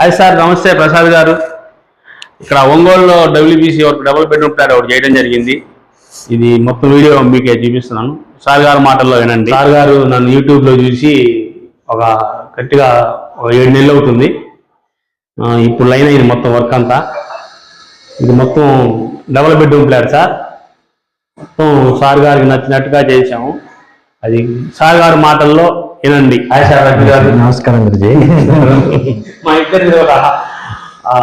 Hi sir నమస్తే ప్రసాద్ గారు. ఇక్కడ ఒంగోలులో డబ్ల్యూబీసీ ఒక డబుల్ బెడ్రూమ్ ఫ్లాట్ ఒకటి చేయడం జరిగింది. ఇది మొత్తం వీడియో మీకే చూపిస్తున్నాను. సార్ గారు మాటల్లో వినండి. సార్ గారు నన్ను యూట్యూబ్లో చూసి ఒక గట్టిగా ఒక ఏడు నెలలు అవుతుంది. ఇప్పుడు లైన్ అయింది మొత్తం వర్క్ అంతా. ఇది మొత్తం డబుల్ బెడ్రూమ్ ఫ్లాట్ సార్. మొత్తం సార్ గారికి నచ్చినట్టుగా చేశాము. అది సార్ గారి మాటల్లో వినండి హాయ్ సార్ రవి గారు. నమస్కారం గురుజీ. మా ఇద్దరి ఒక ఆ,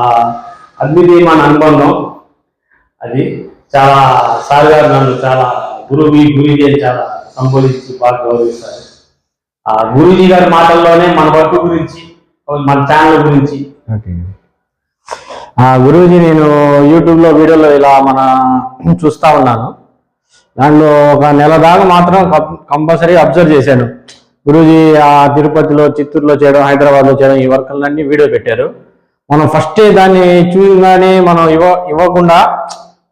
అద్వితీయమైన అనుబంధం. అది చాలా సార్ గారు నన్ను చాలా గురువు గురుజీ అని చాలా సంబోధించి బాగా గౌరవిస్తారు. ఆ గురూజీ గారి మాటల్లోనే మన వర్క్ గురించి మన ఛానల్ గురించి. ఓకే. ఆ గురూజీ నేను యూట్యూబ్లో వీడియోలో ఇలా మన చూస్తా ఉన్నాను. దాంట్లో ఒక నెల దాకా మాత్రం కంపల్సరీ అబ్జర్వ్ చేశాను. గురూజీ ఆ తిరుపతిలో చిత్తూరులో చేయడం హైదరాబాద్లో చేయడం ఈ వర్కులన్నీ వీడియో పెట్టారు. మనం ఫస్ట్ దాన్ని చూడగానే మనం ఇవ్వ ఇవ్వకుండా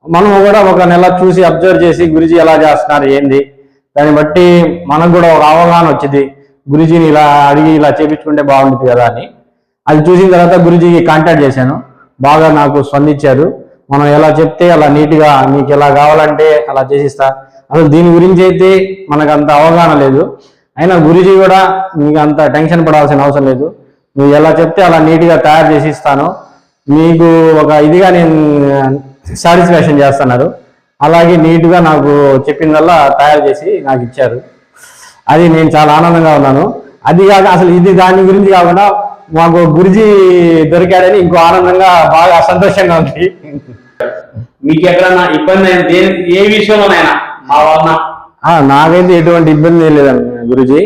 మనం కూడా ఒక నెల చూసి అబ్జర్వ్ చేసి గురుజీ ఎలా చేస్తున్నారు ఏంది? దాన్ని బట్టి మనకు కూడా ఒక అవగాహన వచ్చింది. గురుజీని ఇలా అడిగి ఇలా చేపించుకుంటే బాగుంటుంది కదా అని. అది చూసిన తర్వాత గురుజీకి కాంటాక్ట్ చేశాను. బాగా నాకు స్పందించారు. మనం ఎలా చెప్తే అలా నీట్గా మీకు ఎలా కావాలంటే అలా చేసిస్తా. అసలు దీని గురించి అయితే మనకు అంత అవగాహన లేదు. అయినా గురుజీ కూడా మీకు అంత టెన్షన్ పడాల్సిన అవసరం లేదు. నువ్వు ఎలా చెప్తే అలా నీట్గా తయారు చేసి ఇస్తాను. మీకు ఒక ఇదిగా నేను సాటిస్ఫాక్షన్ చేస్తున్నారు. అలాగే నీట్గా నాకు చెప్పిందల్లా తయారు చేసి నాకు ఇచ్చారు. అది నేను చాలా ఆనందంగా ఉన్నాను. అది కాక అసలు ఇది దాని గురించి కాకుండా మాకు గురుజీ దొరికాడని ఇంకో ఆనందంగా బాగా సంతోషంగా ఉంది. మీకు ఎక్కడన్నా ఇబ్బంది ఏ విషయంలోనైనా మా వలన. నాకైతే ఎటువంటి ఇబ్బంది ఏం లేదండి గురుజీ.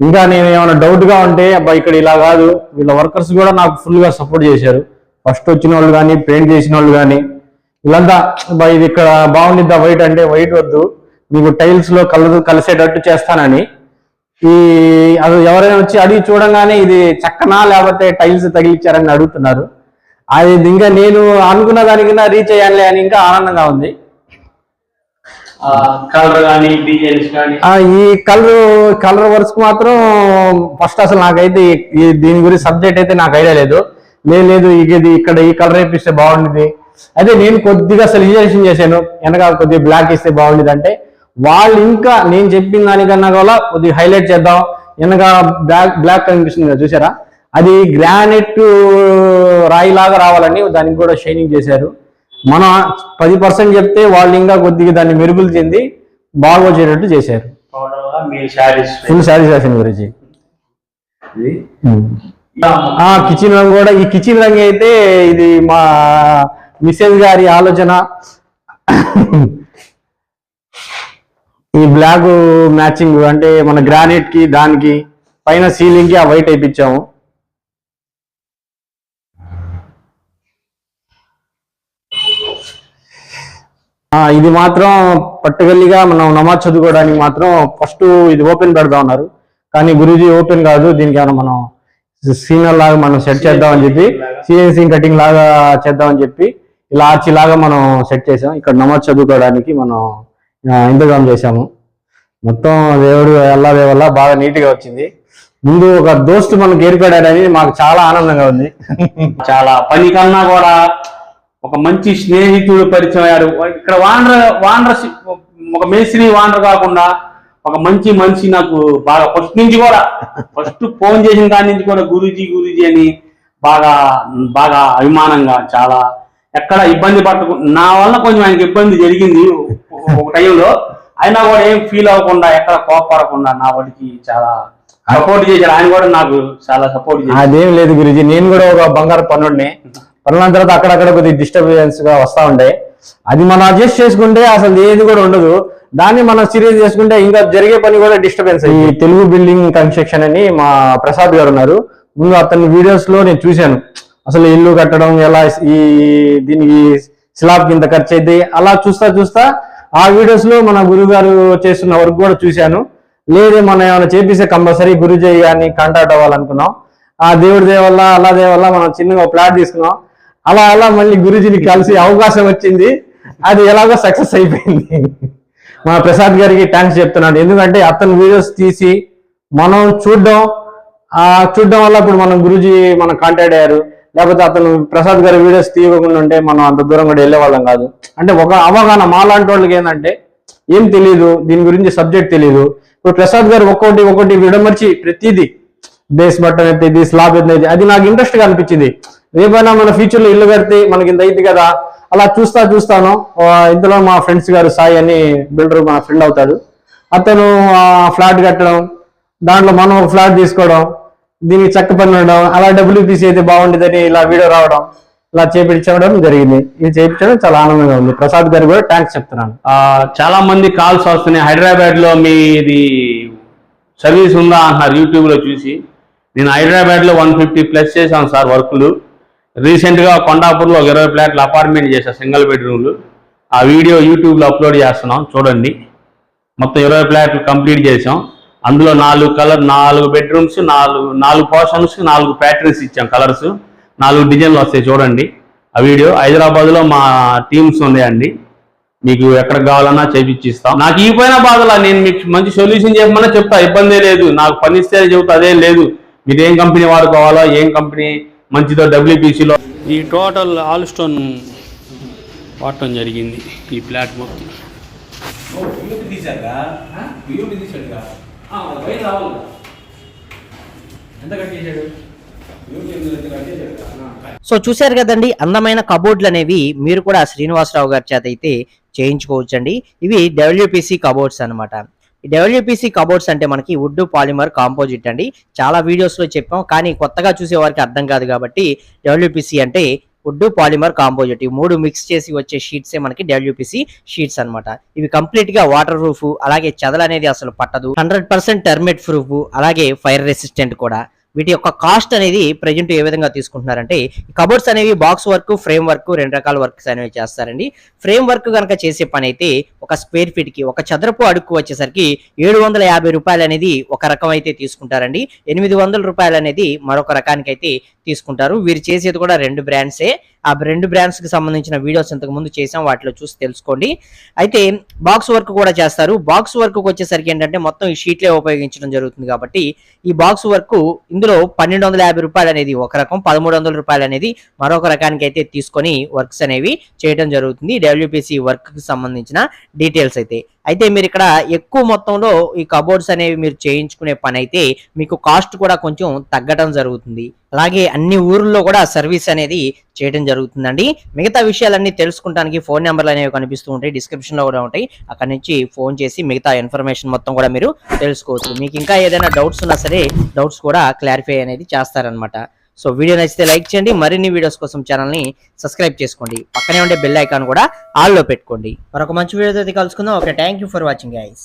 ఇంకా నేను ఏమైనా డౌట్గా ఉంటే అబ్బా ఇక్కడ ఇలా కాదు. వీళ్ళ వర్కర్స్ కూడా నాకు ఫుల్గా సపోర్ట్ చేశారు. ఫస్ట్ వచ్చిన వాళ్ళు కానీ పెయింట్ చేసిన వాళ్ళు కానీ. వీళ్ళంతా అబ్బా ఇది ఇక్కడ బాగుండిద్దా వైట్ అంటే వైట్ వద్దు. మీకు టైల్స్లో కలదు కలర్ కలిసేటట్టు చేస్తానని. ఈ అది ఎవరైనా వచ్చి అడిగి చూడంగానే ఇది చక్కనా లేకపోతే టైల్స్ తగిలిచ్చారని అడుగుతున్నారు. అది ఇంకా నేను అనుకున్న దానికన్నా రీచ్ అయ్యానులే అని ఇంకా ఆనందంగా ఉంది. కలర్ కానీ డిజైన్స్ కానీ ఆ, ఈ కలర్ కలర్ వర్క్స్ మాత్రం ఫస్ట్ అసలు నాకైతే ఈ- దీని గురించి సబ్జెక్ట్ అయితే నాకు ఐడియా లేదు. లేదు ఇది ఇక్కడ ఈ కలర్ వేపిస్తే బాగుండేది అదే నేను కొద్దిగా సజెషన్ చేశాను. వెనక కొద్దిగా బ్లాక్ ఇస్తే బాగుండేది అంటే వాళ్ళు ఇంకా నేను చెప్పిన దానికన్నా కూడా కొద్దిగా హైలైట్ చేద్దాం. వెనక బ్లాక్ బ్లాక్ కనిపిస్తుంది కదా, చూసారా అది గ్రానైట్ రాయి లాగా రావాలని దానికి కూడా షైనింగ్ చేశారు. మన పది పర్సెంట్ చెప్తే వాళ్ళు ఇంకా కొద్దిగా దాన్ని మెరుగులు చెంది బాగా వచ్చేటట్టు చేశారు ఫుల్ సాటిస్ఫాక్షన్ గురించి ఆ కిచెన్ రంగు కూడా ఈ కిచెన్ రంగు అయితే ఇది మా మిసెస్ గారి ఆలోచన. ఈ బ్లాక్ మ్యాచింగ్ అంటే మన గ్రానైట్కి దానికి పైన సీలింగ్కి ఆ వైట్ వేయించాము ఆ, ఇది మాత్రం పట్టుకల్లిగా మనం నమాజ్ చదువుకోవడానికి మాత్రం ఫస్ట్ ఇది ఓపెన్ పెడతా ఉన్నారు కానీ గురూజీ ఓపెన్ కాదు దీనికి ఏమైనా మనం సీనర్ లాగా మనం సెట్ చేద్దామని చెప్పి సిఎన్సీ కటింగ్ లాగా చేద్దామని చెప్పి ఇలా ఆర్చి లాగా మనం సెట్ చేసాం. ఇక్కడ నమాజ్ చదువుకోవడానికి మనం ఆ, ఇంతజాం చేసాము మొత్తం దేవుడు అల్లా వల్ల బాగా నీట్గా వచ్చింది. ముందు ఒక దోస్తు మనకు ఏర్పడాడని మాకు చాలా ఆనందంగా ఉంది. చాలా పని కన్నా కూడా ఒక మంచి స్నేహితుడు పరిచయం అయ్యారు ఇక్కడ వానర్ వానర్ ఒక మేస్త్రి వానర్ కాకుండా ఒక మంచి మనిషి నాకు బాగా ఫస్ట్ నుంచి కూడా ఫస్ట్ ఫోన్ చేసిన దాని నుంచి కూడా గురూజీ గురూజీ అని బాగా బాగా అభిమానంగా చాలా ఎక్కడ ఇబ్బంది పడకు నా వల్ల కొంచెం ఆయనకి ఇబ్బంది జరిగింది ఒక టైంలో. అయినా కూడా ఏం ఫీల్ అవ్వకుండా ఎక్కడ కోపడకుండా నా వాటికి చాలా సపోర్ట్ చేశాడు. ఆయన కూడా నాకు చాలా సపోర్ట్ చేశారు అదేం లేదు గురుజీ నేను కూడా ఒక బంగారు పన్నుడిని. పనుల తర్వాత అక్కడక్కడ కొద్దిగా డిస్టర్బెన్స్గా వస్తా ఉండే. అది మనం అడ్జస్ట్ చేసుకుంటే అసలు ఏది కూడా ఉండదు. దాన్ని మనం సీరియస్ చేసుకుంటే ఇంకా జరిగే పని కూడా డిస్టర్బెన్స్ ఈ తెలుగు బిల్డింగ్ కన్స్ట్రక్షన్ అని మా ప్రసాద్ గారు ఉన్నారు. ముందు అతని వీడియోస్లో నేను చూశాను. అసలు ఇల్లు కట్టడం ఎలా ఈ దీనికి స్లాబ్ కింద ఖర్చు అయితే అలా చూస్తా చూస్తా ఆ వీడియోస్లో మన గురువు గారు చేస్తున్న వర్క్ కూడా చూశాను. లేదు మనం ఏమైనా చేపిస్తే కంపల్సరీ గురుజీ గారిని కాంటాక్ట్ అవ్వాలనుకున్నాం. ఆ దేవుడి దేవల్ల అలా దేవల్ల మనం చిన్నగా ప్లాట్ తీసుకున్నాం. అలా అలా మళ్ళీ గురుజీని కలిసి అవకాశం వచ్చింది. అది ఎలాగో సక్సెస్ అయిపోయింది. మా ప్రసాద్ గారికి థ్యాంక్స్ చెప్తున్నాను. ఎందుకంటే అతను వీడియోస్ తీసి మనం చూడడం ఆ చూడడం వల్ల ఇప్పుడు మనం గురుజీ మనం కాంటాక్ట్ అయ్యారు. లేకపోతే అతను ప్రసాద్ గారి వీడియోస్ తీయకుండా ఉంటే మనం అంత దూరం కూడా వెళ్ళే వాళ్ళం కాదు. అంటే ఒక అవగాహన మాలాంటి వాళ్ళకి ఏంటంటే ఏం తెలియదు దీని గురించి సబ్జెక్ట్ తెలియదు ఇప్పుడు ప్రసాద్ గారు ఒక్కొక్కటి ఒక్కొక్కటి విడమర్చి ప్రతిదీ బేస్ బట్టన్ అయితే ఇది స్లాబ్ అయితే అది నాకు ఇంట్రెస్ట్గా అనిపించింది. రేపైనా మన ఫ్యూచర్లో ఇల్లు కడితే మనకి ఇంత అయింది కదా? అలా చూస్తా చూస్తాను. ఇంతలో ఇందులో మా ఫ్రెండ్స్ గారు సాయి అని బిల్డర్ మా ఫ్రెండ్ అవుతాడు. అతను ఫ్లాట్ కట్టడం దాంట్లో మనం ఒక ఫ్లాట్ తీసుకోవడం దీనికి చెక్క పని ఉండడం అలా డబ్ల్యూపీసీ అయితే బాగుండేదని ఇలా వీడియో రావడం ఇలా చేపించడం జరిగింది. ఇది చేయించడం చాలా ఆనందంగా ఉంది. ప్రసాద్ గారు కూడా థ్యాంక్స్ చెప్తున్నాను. చాలా మంది కాల్స్ వస్తున్నాయి. హైదరాబాద్లో మీది సర్వీస్ ఉందా అంటున్నారు. యూట్యూబ్లో చూసి. నేను హైదరాబాద్లో వన్ ఫిఫ్టీ ప్లస్ చేశాను సార్ వర్కులు రీసెంట్గా కొండాపూర్లో ఒక ఇరవై ఫ్లాట్లు అపార్ట్మెంట్ చేసా సింగిల్ బెడ్రూమ్లు ఆ వీడియో యూట్యూబ్లో అప్లోడ్ చేస్తున్నాం చూడండి. మొత్తం ఇరవై ఫ్లాట్లు కంప్లీట్ చేసాం అందులో నాలుగు కలర్ నాలుగు బెడ్రూమ్స్ నాలుగు నాలుగు పోర్షన్స్ నాలుగు ప్యాటర్న్స్ ఇచ్చాం కలర్స్ నాలుగు డిజైన్లు వస్తాయి చూడండి. ఆ వీడియో హైదరాబాద్లో మా టీమ్స్ ఉన్నాయండి. మీకు ఎక్కడ కావాలన్నా చేపిచ్చిస్తాం. నాకు ఈ పైన బాధలా నేను మీకు మంచి సొల్యూషన్ చెప్పమన్నా చెప్తా ఇబ్బందే లేదు. నాకు పనిస్తే చెబుతా అదేం లేదు. మీరు ఏం కంపెనీ వాడుకోవాలో ఏం కంపెనీ మంచిదో డబ్ల్యూపీసీలో ఈ టోటల్ ఆల్ స్టోన్ వాడటం జరిగింది ఈ ఫ్లాట్ మొత్తం. సో చూశారు కదండి అందమైన కబోర్డ్లు అనేవి మీరు కూడా శ్రీనివాసరావు గారి చేత అయితే చేయించుకోవచ్చండి. ఇవి డబ్ల్యూపీసీ కబోర్డ్స్ అన్నమాట. ఈ డబ్ల్యూపీసీ కబోర్డ్స్ అంటే మనకి వుడ్ పాలిమర్ కాంపోజిట్ అండి. చాలా వీడియోస్లో చెప్పాం కానీ కొత్తగా చూసే వారికి అర్థం కాదు కాబట్టి డబ్ల్యూపీసీ అంటే వుడ్ పాలిమర్ కాంపోజిట్. ఈ మూడు మిక్స్ చేసి వచ్చే షీట్స్ మనకి డబ్ల్యూపీసీ షీట్స్ అన్నమాట. ఇవి కంప్లీట్గా వాటర్ ప్రూఫ్ అలాగే చెదలు అనేది అసలు పట్టదు. హండ్రెడ్ పర్సెంట్ టర్మెట్ ప్రూఫ్ అలాగే ఫైర్ రెసిస్టెంట్ కూడా. వీటి యొక్క కాస్ట్ అనేది ప్రజెంట్ ఏ విధంగా తీసుకుంటున్నారంటే కబోర్డ్స్ అనేవి బాక్స్ వర్క్ ఫ్రేమ్ వర్క్ రెండు రకాల వర్క్స్ అనేవి చేస్తారండి. ఫ్రేమ్ వర్క్ కనుక చేసే పని అయితే ఒక స్క్వేర్ ఫీట్కి ఒక చదరపు అడుక్కు వచ్చేసరికి ఏడు వందల యాభై రూపాయలు అనేది ఒక రకం అయితే తీసుకుంటారండి. ఎనిమిది వందల రూపాయలు అనేది మరొక రకానికి అయితే తీసుకుంటారు. వీరు చేసేది కూడా రెండు బ్రాండ్సే. ఆ రెండు బ్రాండ్స్కి సంబంధించిన వీడియోస్ ఇంతకు ముందు చేసాం వాటిలో చూసి తెలుసుకోండి. అయితే బాక్స్ వర్క్ కూడా చేస్తారు. బాక్స్ వర్క్ వచ్చేసరికి ఏంటంటే మొత్తం ఈ షీట్లే ఉపయోగించడం జరుగుతుంది కాబట్టి ఈ బాక్స్ వర్క్ ఇందులో పన్నెండు వందల యాభై రూపాయలు అనేది ఒక రకం పదమూడు వందల రూపాయలు అనేది మరొక రకానికి అయితే తీసుకొని వర్క్స్ అనేవి చేయడం జరుగుతుంది. డబ్ల్యూపీసీ వర్క్కి సంబంధించిన డీటెయిల్స్ అయితే. అయితే మీరు ఇక్కడ ఎక్కువ మొత్తంలో ఈ కబోర్డ్స్ అనేవి మీరు చేయించుకునే పని అయితే మీకు కాస్ట్ కూడా కొంచెం తగ్గడం జరుగుతుంది. అలాగే అన్ని ఊర్లలో కూడా సర్వీస్ అనేది చేయడం జరుగుతుందండి. మిగతా విషయాలన్నీ తెలుసుకుంటానికి ఫోన్ నెంబర్లు అనేవి కనిపిస్తూ ఉంటాయి. డిస్క్రిప్షన్లో కూడా ఉంటాయి. అక్కడ నుంచి ఫోన్ చేసి మిగతా ఇన్ఫర్మేషన్ మొత్తం కూడా మీరు తెలుసుకోవచ్చు. మీకు ఇంకా ఏదైనా డౌట్స్ ఉన్నా సరే డౌట్స్ కూడా క్లారిఫై అనేది చేస్తారనమాట సో వీడియో నచ్చితే లైక్ చేయండి మరిన్ని వీడియోస్ కోసం ఛానల్ని సబ్స్క్రైబ్ చేసుకోండి. పక్కనే ఉండే బెల్ ఐకాన్ కూడా ఆల్లో పెట్టుకోండి. మరొక మంచి వీడియోతో కలుసుకుందాం. Okay thank you for watching guys